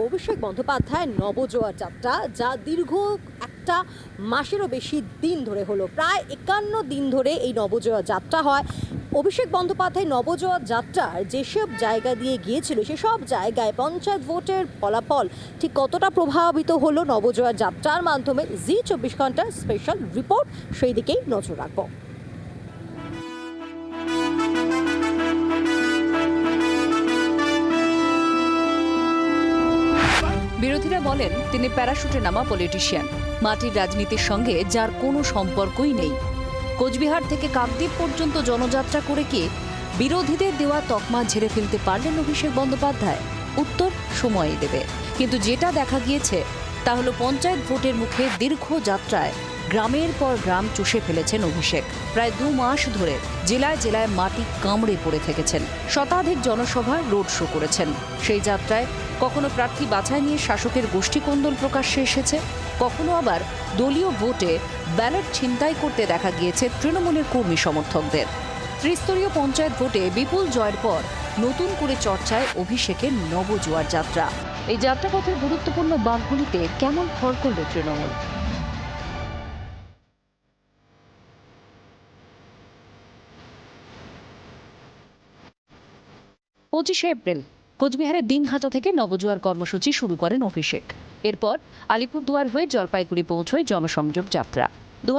অভিষেক বন্দ্যোপাধ্যায় নবজোয়ার যাত্রা, যা দীর্ঘ একটা মাসেরও বেশি দিন ধরে হলো। প্রায় একান্ন দিন ধরে এই নবজোয়ার যাত্রা হয়। অভিষেক বন্দ্যোপাধ্যায় নবজোয়ার যাত্রার যেসব জায়গা দিয়ে গিয়েছিল, সেসব জায়গায় পঞ্চায়েত ভোটের ফলাফল ঠিক কতটা প্রভাবিত হলো নবজোয়ার যাত্রার মাধ্যমে? জি চব্বিশ ঘণ্টার স্পেশাল রিপোর্ট সেই দিকেই নজর রাখব। বিরোধীরা বলেন, তিনি প্যারাশুটে নামা পলিটিশিয়ান। মাটির রাজনীতির সঙ্গে যার কোনো সম্পর্কই নেই। কোচবিহার থেকে কাকদ্বীপ পর্যন্ত জনযাত্রা করে কি বিরোধীদের দেওয়া তকমা ঝেড়ে ফেলতে পারলেন অভিষেক বন্দ্যোপাধ্যায়? উত্তর সময়ই দেবে। কিন্তু যেটা দেখা গিয়েছে, তা হলো পঞ্চায়েত ভোটের মুখে দীর্ঘ যাত্রায় গ্রামের পর গ্রাম চষে ফেলেছেন অভিষেক। প্রায় দু মাস ধরে জেলায় জেলায় মাটি কামড়ে পড়ে থেকেছেন। শতাধিক জনসভা রোড শো করেছেন। সেই যাত্রায় কখনো প্রার্থী বাছাই নিয়ে শাসকের গোষ্ঠী কোন্দল প্রকাশ্যে এসেছে, কখনো আবার দলীয় ভোটে ব্যালট ছিনতাই করতে দেখা গিয়েছে তৃণমূলের কর্মী সমর্থকদের। ত্রিস্তরীয় পঞ্চায়েত ভোটে বিপুল জয়ের পর নতুন করে চর্চায় অভিষেকের নবজোয়ার যাত্রা। এই যাত্রাপথের গুরুত্বপূর্ণ বাঁকগুলিতে কেমন ফল করল তৃণমূল? পঁচিশে এপ্রিল। কোচবিহারের দিনহাটা থেকে নবজোয়ার কর্মসূচি শুরু করেন অভিষেক। এরপর আলিপুরদুয়ার হয়ে জলপাইগুড়ি পৌঁছয় জনসংযোগ যাত্রা। দু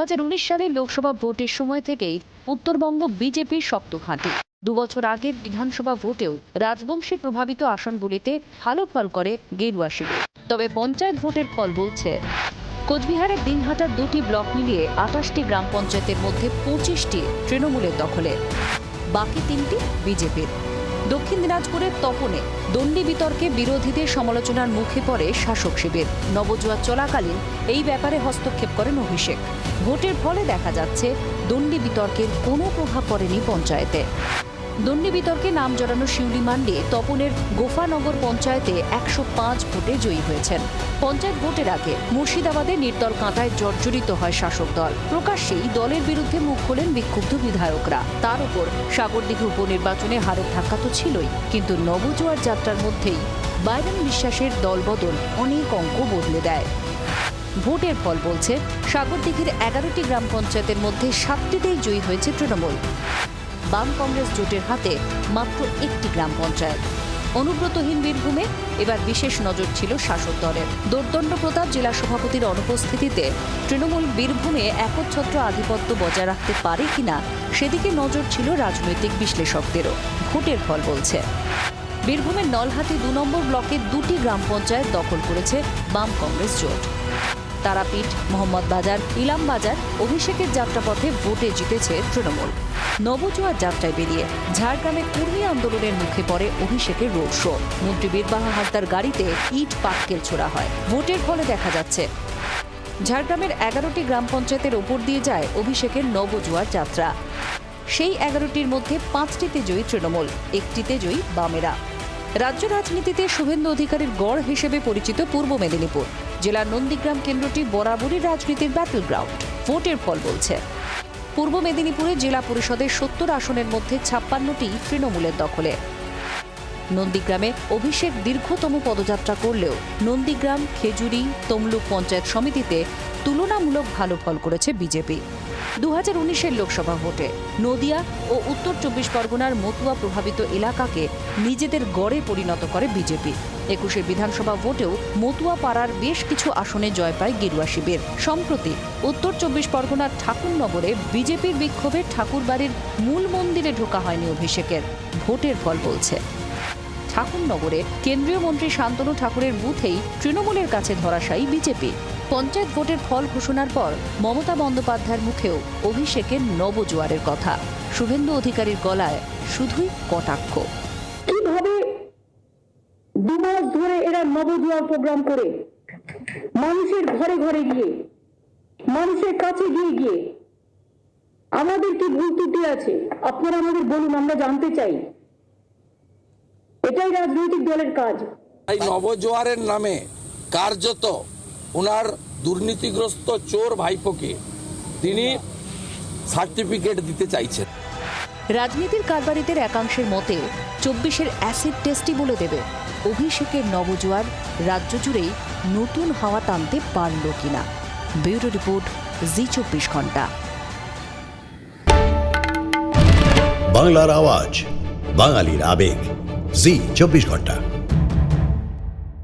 সালের লোকসভা ভোটের সময় থেকেই উত্তরবঙ্গ বিজেপির শক্ত ঘাঁটি। দুবছর আগের বিধানসভা ভোটেও রাজবংশী প্রভাবিত আসনগুলিতে ভালো ফল করে গেরুয়া শিবির। তবে পঞ্চায়েত ভোটের ফল বলছে, কোচবিহারের দিনহাটার দুটি ব্লক মিলিয়ে আঠাশটি গ্রাম পঞ্চায়েতের মধ্যে পঁচিশটি তৃণমূলের দখলে। বাকি তিনটি বিজেপির। দক্ষিণ দিনাজপুরের তপনে দণ্ডি বিতর্কে বিরোধীদের সমালোচনার মুখে পড়ে শাসক শিবির। নবজোয়ার চলাকালীন এই ব্যাপারে হস্তক্ষেপ করেন অভিষেক। ভোটের ফলে দেখা যাচ্ছে, দণ্ডি বিতর্কের কোনো প্রভাব পড়েনি পঞ্চায়েতে। দণ্ডি বিতর্কে নাম জড়ানো শিউলি মান্ডি তপনের গোফানগর পঞ্চায়েতে একশো পাঁচ ভোটে জয়ী হয়েছেন। পঞ্চায়েত ভোটের আগে মুর্শিদাবাদে নির্দল কাঁটায় জর্জরিত হয় শাসক দল। প্রকাশ্যেই দলের বিরুদ্ধে মুখ খোলেন বিক্ষুব্ধ বিধায়করা। তার উপর সাগরদিঘি উপনির্বাচনে হারের ধাক্কা তো ছিলই, কিন্তু নবজোয়ার যাত্রার মধ্যেই বাইরেন বিশ্বাসের দলবদল অনেক অঙ্ক বদলে দেয়। ভোটের ফল বলছে, সাগরদিঘির এগারোটি গ্রাম পঞ্চায়েতের মধ্যে সাতটিতেই জয়ী হয়েছে তৃণমূল। বাম কংগ্রেস জোটের হাতে মাত্র একটি গ্রাম পঞ্চায়েত। অনুব্রতহীন বীরভূমে এবার বিশেষ নজর ছিল শাসক দলের। দোর্দণ্ড প্রতাপ জেলা সভাপতির অনুপস্থিতিতে তৃণমূল বীরভূমে একচ্ছত্র আধিপত্য বজায় রাখতে পারে কিনা সেদিকে নজর ছিল রাজনৈতিক বিশ্লেষকদেরও। ভোটের ফল বলছে। বীরভূমের নলহাটি দু নম্বর ব্লকের দুটি গ্রাম পঞ্চায়েত দখল করেছে বাম কংগ্রেস জোট। তারাপীঠ, মোহাম্মদ বাজার, ইলাম বাজার, অভিষেকের যাত্রাপথে ভোটে জিতেছে তৃণমূল। নবজোয়ার যাত্রায় বেরিয়ে ঝাড়গ্রামে কর্মী আন্দোলনের মুখে পড়ে অভিষেকের রোড শো। মন্ত্রী বীরবাহা হাসদার গাড়িতে ইট পাটকেল ছোড়া হয়। ভোটের ফলে দেখা যাচ্ছে, ঝাড়গ্রামের এগারোটি গ্রাম পঞ্চায়েতের ওপর দিয়ে যায় অভিষেকের নবজোয়ার যাত্রা। সেই এগারোটির মধ্যে পাঁচটিতে জয়ী তৃণমূল একটিতে জয়ী বামেরা। রাজ্য রাজনীতিতে শুভেন্দু অধিকারীর গড় হিসেবে পরিচিত পূর্ব মেদিনীপুর। জেলার নন্দীগ্রাম কেন্দ্রটি বরাবরই রাজনীতির ব্যাটল গ্রাউন্ড ভোটের ফল বলছে। পূর্ব মেদিনীপুরে জেলা পরিষদের সত্তর আসনের মধ্যে ছাপ্পান্নটি তৃণমূলের দখলে। নন্দীগ্রামে অভিষেক দীর্ঘতম পদযাত্রা করলেও নন্দীগ্রাম, খেজুরি, তমলুক পঞ্চায়েত সমিতিতে তুলনামূলক ভালো ফল করেছে বিজেপি। দু হাজার উনিশের লোকসভা ভোটে নদিয়া ও উত্তর চব্বিশ পরগনার মতুয়া প্রভাবিত এলাকাকে নিজেদের গড়ে পরিণত করে বিজেপি। একুশের বিধানসভা ভোটেও মতুয়া পাড়ার বেশ কিছু আসনে জয় পায় গেরুয়া শিবির। সম্প্রতি উত্তর চব্বিশ পরগনার ঠাকুরনগরে বিজেপির বিক্ষোভে ঠাকুরবাড়ির মূল মন্দিরে ঢোকা হয়নি অভিষেকের। ভোটের ফল বলছে। ঠাকুরনগরে কেন্দ্রীয় মন্ত্রী শান্তনু ঠাকুরের বুথেই তৃণমূলের কাছে ধরাশায়ী বিজেপি। পঞ্চায়েত ভোটের ফল ঘোষণার পর মমতা বন্দ্যোপাধ্যায়ের মুখেও অভিষেকের নবজোয়ারের কথা। শুভেন্দু অধিকারীর গলায় শুধুই কটাক্ষ। কীভাবে দু মাস ধরে এরা নবজোয়ার প্রোগ্রাম করে মানুষের ঘরে ঘরে গিয়ে মানুষের কাছে গিয়ে গিয়ে আমাদের কি ভুল ত্রুটি আছে? আপনারা আমাদের বলুন আমরা জানতে চাই। এটাই রাজনৈতিক দলের কাজ। এই নবজোয়ারের নামে কার্যত ওনার দুর্নীতিগ্রস্ত চোর ভাইপোকে তিনি সার্টিফিকেট দিতে চাইছেন। রাজনীতির কারবারিদের একাংশের মতে চব্বিশের অ্যাসিড টেস্টই বলে দেবে। অভিষেকের নবজোয়ার রাজ্য জুড়েই নতুন হাওয়া টানতে পারল কিনা। ব্যুরো রিপোর্ট জি চব্বিশ ঘণ্টা। বাংলার আওয়াজ বাঙালির আবেগ। জি চব্বিশ ঘণ্টা।